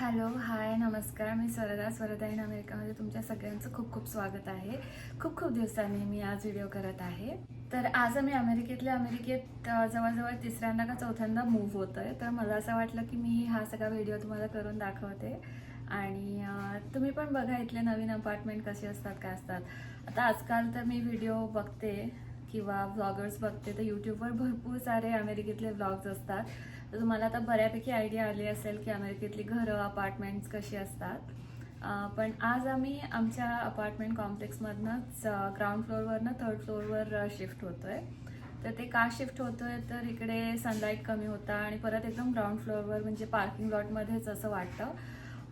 Hello hi नमस्कार. मी Swarda Swarda in अमेरिकामध्ये तुमच्या सगळ्यांचं खूप खूप स्वागत आहे. खूप खूप दिवसांनी मी आज व्हिडिओ करत आहे. तर आज आम्ही अमेरिकेतल्या अमेरिकेत जवळजवळ तिसऱ्यांदा का चौथ्यांदा मूव्ह होत आहे तर मला असं वाटलं की मी हा सगळा व्हिडिओ तुम्हाला करून दाखवते. आणि तुम्ही पण बघा इथले नवीन अपार्टमेंट कसे असतात काय असतात. आता आजकाल तर मी व्हिडिओ बघते. किंवा व्लॉगर्स बघते तर यूट्यूबवर भरपूर सारे अमेरिकेतले व्लॉग्स असतात. तर तुम्हाला आता बऱ्यापैकी आयडिया आली असेल की अमेरिकेतली घरं अपार्टमेंट्स कशी असतात. पण आज आम्ही आमच्या अपार्टमेंट कॉम्प्लेक्समधनंच ग्राउंड फ्लोअरवरनं थर्ड फ्लोअरवर शिफ्ट होतोय. तर ते का शिफ्ट होतोय? तर इकडे सनलाईट कमी होता आणि परत एकदम ग्राउंड फ्लोअरवर म्हणजे पार्किंग लॉटमध्येच असं वाटतं.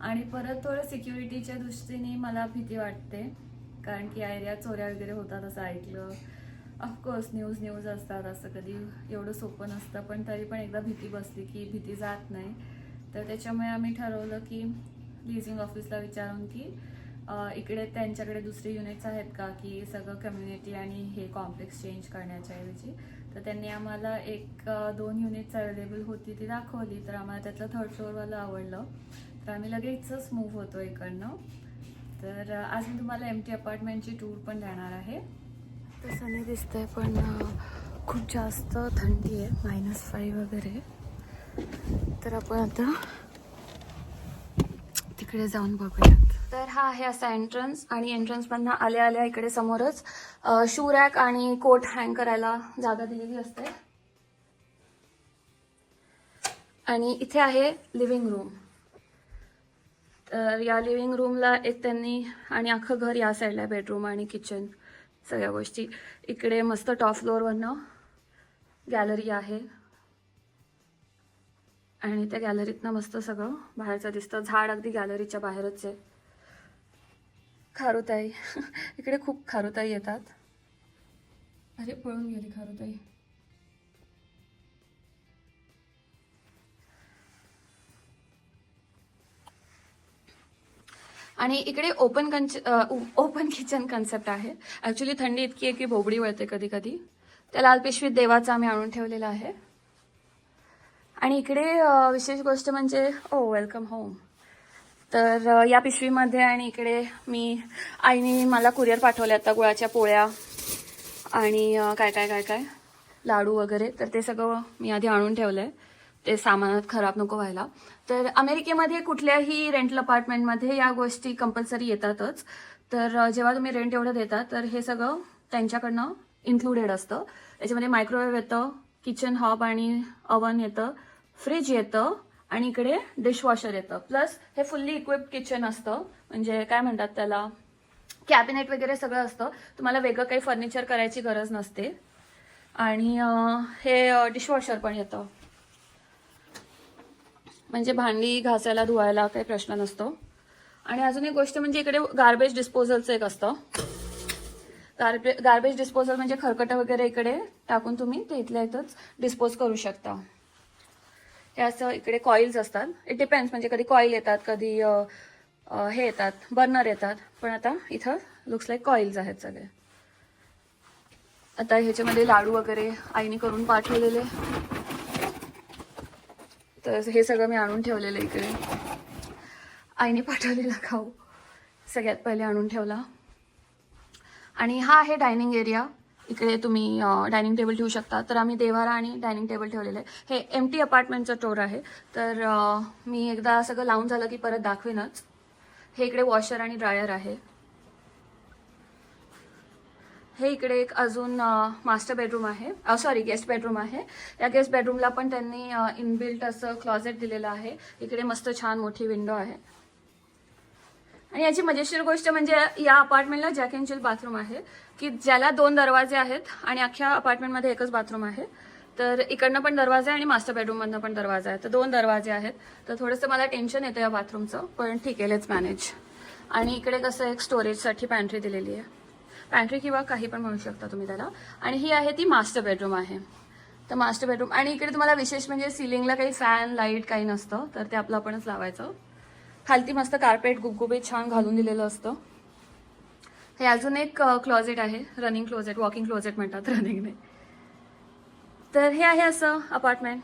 आणि परत थोडं सिक्युरिटीच्या दृष्टीने मला भीती वाटते. कारण की या एरियात चोऱ्या वगैरे होतात असं ऐकलं. ऑफकोर्स न्यूज न्यूज असतात असं कधी एवढं सोपं नसतं पण तरी पण एकदा भीती बसली की भीती जात नाही. तर त्याच्यामुळे आम्ही ठरवलं की लिझिंग ऑफिसला विचारून की इकडे त्यांच्याकडे दुसरे युनिट्स आहेत का? की सगळं कम्युनिटी आणि हे कॉम्प्लेक्स चेंज करण्याच्या ऐवजी तर त्यांनी आम्हाला एक दोन युनिट्स अवेलेबल होती ती दाखवली. तर आम्हाला त्यातलं थर्ड फ्लोअरवालं आवडलं. तर आम्ही लगेचच मूव्ह होतो इकडनं. तर आज मी तुम्हाला एम टी अपार्टमेंटची टूर पण देणार आहे. तसं नाही दिसतंय पण खूप जास्त थंडी आहे मायनस फाईव्ह वगैरे. तर आपण आता तिकडे जाऊन बघूयात. तर हा आहे असा एंट्रन्स आणि एंट्रन्समधनं आल्या आल्या इकडे समोरच शू रॅक आणि कोट हँग करायला जागा दिलेली असते. आणि इथे आहे लिव्हिंग रूम तर या लिव्हिंग रूमला एक त्यांनी आणि अख्खं घर या साईडला बेडरूम आणि किचन सगळ्या गोष्टी. इकडे मस्त टॉप फ्लोअरवरनं गॅलरी आहे. आणि त्या गॅलरीतनं मस्त सगळं बाहेरचं दिसतं. झाड अगदी गॅलरीच्या बाहेरच. आहे खारुताई. इकडे खूप खारुताई येतात. अरे पळून गेली खारुताई. आणि इकडे ओपन कन्च ओपन किचन कन्सेप्ट आहे. ॲक्च्युली थंडी इतकी आहे की भोबडी वळते कधी कधी. त्या लाल पिशवीत देवाचा आम्ही आणून ठेवलेला आहे. आणि इकडे विशेष गोष्ट म्हणजे ओ वेलकम होम तर या पिशवीमध्ये आणि इकडे मी आईने मला कुरिअर पाठवले आता गुळाच्या पोळ्या आणि काय काय काय काय लाडू वगैरे. तर ते सगळं मी आधी आणून ठेवलं आहे ते सामानात खराब नको व्हायला. तर अमेरिकेमध्ये कुठल्याही रेंटल अपार्टमेंटमध्ये या गोष्टी कंपल्सरी येतातच. तर जेव्हा तुम्ही रेंट एवढं देता तर हे सगळं त्यांच्याकडनं इन्क्लुडेड असतं. त्याच्यामध्ये मायक्रोवेव्ह येतं किचन हॉब आणि अवन येतं फ्रीज येतं आणि इकडे डिशवॉशर येतं. प्लस हे फुल्ली इक्विप्ड किचन असतं. म्हणजे काय म्हणतात त्याला? कॅबिनेट वगैरे सगळं असतं. तुम्हाला वेगळं काही फर्निचर करायची गरज नसते. आणि हे डिशवॉशर पण येतं. म्हणजे भांडी घासायला धुवायला काही प्रश्न नसतो. आणि अजून एक गोष्ट म्हणजे इकडे गार्बेज डिस्पोजलचं एक असतं. गार्बे गार्बेज डिस्पोजल म्हणजे खरकटं वगैरे इकडे टाकून तुम्ही ते इथल्या इथंच डिस्पोज करू शकता. हे असं इकडे कॉईल्स असतात. इट डिपेंड्स म्हणजे कधी कॉईल येतात कधी हे येतात बर्नर येतात. पण आता इथं लुक्स लाईक कॉईल्स आहेत सगळे. आता ह्याच्यामध्ये लाडू वगैरे आईने करून पाठवलेले. तर हे सगळं मी आणून ठेवलेलं इकडे. आईने पाठवलेला खाऊ. सगळ्यात पहिले आणून ठेवला. आणि हा आहे डायनिंग एरिया. इकडे तुम्ही डायनिंग टेबल ठेवू शकता. तर आम्ही देवारा आणि डायनिंग टेबल ठेवलेलं आहे. हे एम टी अपार्टमेंटचं टोर आहे. तर मी एकदा सगळं लावून झालं की परत दाखवेनच. हे इकडे वॉशर आणि ड्रायर आहे. हे इकडे एक अजून मास्टर बेडरूम आहे. सॉरी गेस्ट बेडरूम आहे. या गेस्ट बेडरूमला पण त्यांनी इनबिल्ट असं क्लॉझेट दिलेलं आहे. इकडे मस्त छान मोठी विंडो आहे. आणि याची मजेशीर गोष्ट म्हणजे या अपार्टमेंटला जॅक अँड चिल बाथरूम आहे. की ज्याला दोन दरवाजे आहेत आणि अख्ख्या अपार्टमेंटमध्ये एकच बाथरूम आहे. तर इकडनं पण दरवाजा आहे आणि मास्टर बेडरूममधनं पण दरवाजा आहे. तर दोन दरवाजे आहेत. तर थोडंसं मला टेन्शन येतं या बाथरूमचं पण ठीक आहे लेट्स मॅनेज आणि इकडे कसं एक स्टोरेजसाठी पॅन्ट्री दिलेली आहे. पॅन्ट्री किंवा काही पण म्हणू शकता तुम्ही त्याला. आणि ही आहे ती मास्टर बेडरूम आहे. तर मास्टर बेडरूम आणि इकडे तुम्हाला विशेष म्हणजे सिलिंगला काही फॅन लाइट काही नसतं तर ते आपलं आपणच लावायचं. खालती मस्त कार्पेट गुबगुबे छान घालून दिलेलं असतं. हे अजून एक क्लोजेट आहे. रनिंग क्लोजेट वॉकिंग क्लोजेट म्हणतात रनिंग नाही तर हे आहे असं अपार्टमेंट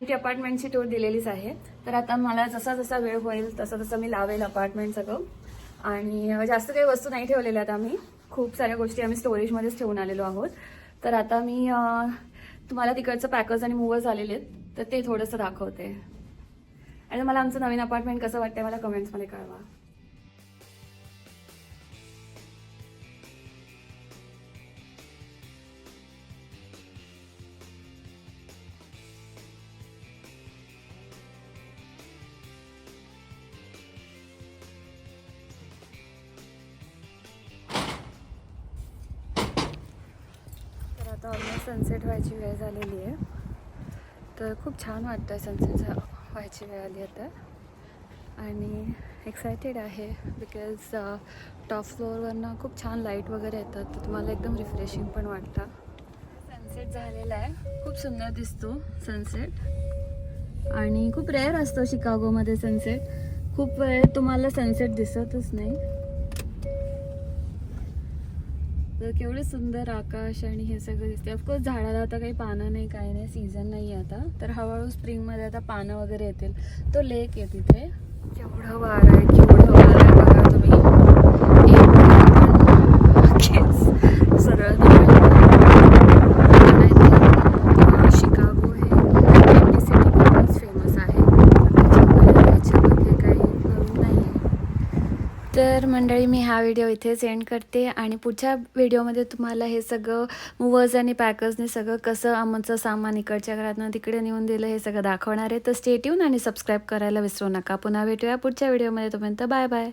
ती अपार्टमेंटची टूर दिलेलीच आहे. तर आता मला जसा जसा वेळ होईल तसं तसं मी लावेल अपार्टमेंट सगळं. आणि जास्त काही वस्तू नाही ठेवलेल्या आहेत आम्ही खूप साऱ्या गोष्टी आम्ही स्टोरेजमध्येच ठेवून आलेलो आहोत. तर आता मी तुम्हाला तिकडचं पॅकर्स आणि मूवर्स आलेले आहेत तर ते थोडंसं दाखवते. आणि मला आमचं नवीन अपार्टमेंट कसं वाटतंय मला कमेंट्समध्ये कळवा. आता ऑलमोस्ट सनसेट व्हायची वेळ झालेली आहे. तर खूप छान वाटतं आहे सनसेट व्हायची वेळ आली आता. आणि एक्सायटेड आहे बिकॉज टॉप फ्लोअरवरनं खूप छान लाइट वगैरे येतात. तर तुम्हाला एकदम रिफ्रेशिंग पण वाटतं. सनसेट झालेला आहे. खूप सुंदर दिसतो सनसेट आणि खूप रेअर असतो शिकागोमध्ये सनसेट खूप वेळ तुम्हाला सनसेट दिसतच नाही. तर केवढे सुंदर आकाश आणि हे सगळं दिसते ऑफकोर्स झाडाला आता काही पानं नाही काही नाही सीझन नाही आहे आता. तर हळूहळू स्प्रिंगमध्ये आता पानं वगैरे येतील. तो लेक आहे तिथे. केवढं वार आहे केवढं वार आहे बघा तुम्ही. सरळ शिकागो हे एवढी सिटी खूपच फेमस आहे त्याच्यामुळे याच्यामध्ये काही नवीन नाही आहे तर मंडळी मी हा व्हिडिओ इथेच एंड करते आणि पुढच्या व्हिडिओमध्ये तुम्हाला हे सगळं मूवर्स आणि पॅकर्सने सगळं कसं आमचं सामान इकडच्या घरातनं तिकडे नेऊन दिलं हे सगळं दाखवणार आहे. तर स्टेट येऊन आणि सबस्क्राईब करायला विसरू नका. पुन्हा भेटूया पुढच्या व्हिडिओमध्ये तोपर्यंत बाय बाय